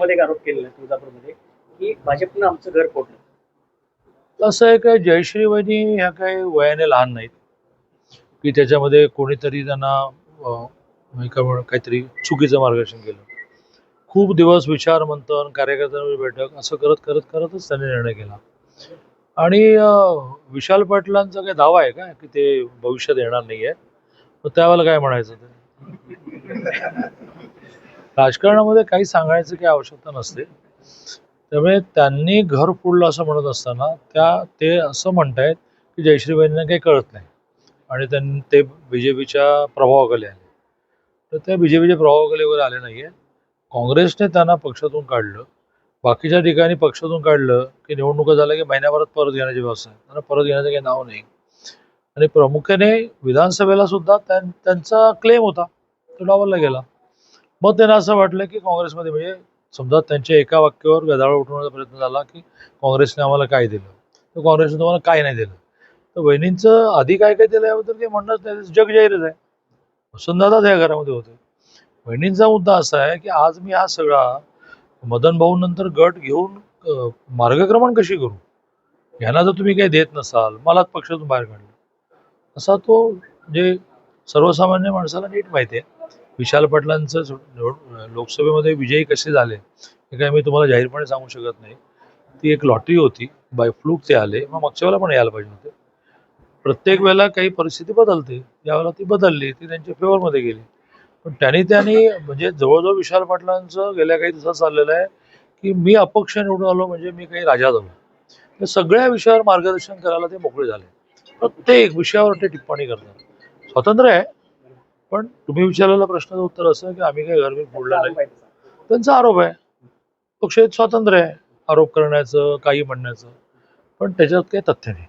मध्ये एक आरोप केलेला आहे तुळजापूरमध्ये की भाजपनं आमचं घर फोडलं. असं आहे काय जयश्री वहिनी ह्या काही वयाने लहान नाहीत. की त्याच्यामध्ये कोणीतरी त्यांना काहीतरी चुकीचं मार्गदर्शन केलं. खूप दिवस विचार मंथन कार्यकर्त्यांवर बैठक असं करत करत करतच त्यांनी निर्णय केला. आणि विशाल पाटलांचा काही दावा आहे का की ते भविष्यात येणार नाही आहे मग त्यावेळेला काय म्हणायचं ते? राजकारणामध्ये काही सांगायचं काही आवश्यकता नसते. त्यामुळे त्यांनी घर फोडलं असं म्हणत असताना त्या ते असं म्हणतायत की जयश्रीबाईंना काही कळत नाही. आणि त्यां ते बी जे पीच्या प्रभावाखाली आले. तर त्या बी जे पीच्या प्रभावाखाली वगैरे आले नाही आहे काँग्रेसने त्यांना पक्षातून काढलं. बाकीच्या ठिकाणी पक्षातून काढलं की निवडणुका झाल्या की महिन्याभरात परत घेण्याची व्यवस्था. आहे त्यांना परत घेण्याचं काही नाव नाही. आणि प्रामुख्याने विधानसभेला सुद्धा त्यां त्यांचा क्लेम होता. तो डावलला गेला. मग त्यांना असं वाटलं की काँग्रेसमध्ये म्हणजे समजा त्यांच्या एका वाक्यावर गदाळ उठवण्याचा प्रयत्न झाला की काँग्रेसने आम्हाला काय दिलं? तर काँग्रेसने तुम्हाला काय नाही दिलं? तर वहिनींचं आधी काय काय दिलं याबद्दल ते म्हणणंच नाही. जग जाहीरच आहे. वसंतदादाच त्या घरामध्ये होते. बहिणींचा मुद्दा असा आहे की आज मी हा सगळा मदन भाऊ नंतर गट घेऊन मार्गक्रमण कशी करू? यांना जर तुम्ही काही देत नसाल मलाच पक्षातून बाहेर काढलं. असा तो म्हणजे सर्वसामान्य माणसाला नीट माहिती आहे. विशाल पाटलांचं लोकसभेमध्ये विजयी कसे झाले हे काय मी तुम्हाला जाहीरपणे सांगू शकत नाही. ती एक लॉटरी होती बाय फ्लूक ते आले मग मागच्या वेळेला पण यायला पाहिजे होते. प्रत्येक वेळेला काही परिस्थिती बदलते यावेळेला ती बदलली ती त्यांच्या फेवरमध्ये गेली. पण त्यांनी त्यांनी म्हणजे जवळजवळ विशाल पाटलांचं गेल्या काही दिवसात चाललेलं आहे की मी अपक्ष निवडून आलो म्हणजे मी काही राजा झालो तर सगळ्या विषयावर मार्गदर्शन करायला ते मोकळे झाले. प्रत्येक विषयावर ते टिप्पणी करतात. स्वातंत्र्य आहे पण तुम्ही विचारलेला प्रश्नाचं उत्तर असं की आम्ही काही घरबीर फोडलं नाही. त्याचा. आरोप आहे. पक्षात स्वातंत्र्य आहे. आरोप करण्याचं काही म्हणण्याचं. पण त्याच्यात काही तथ्य नाही.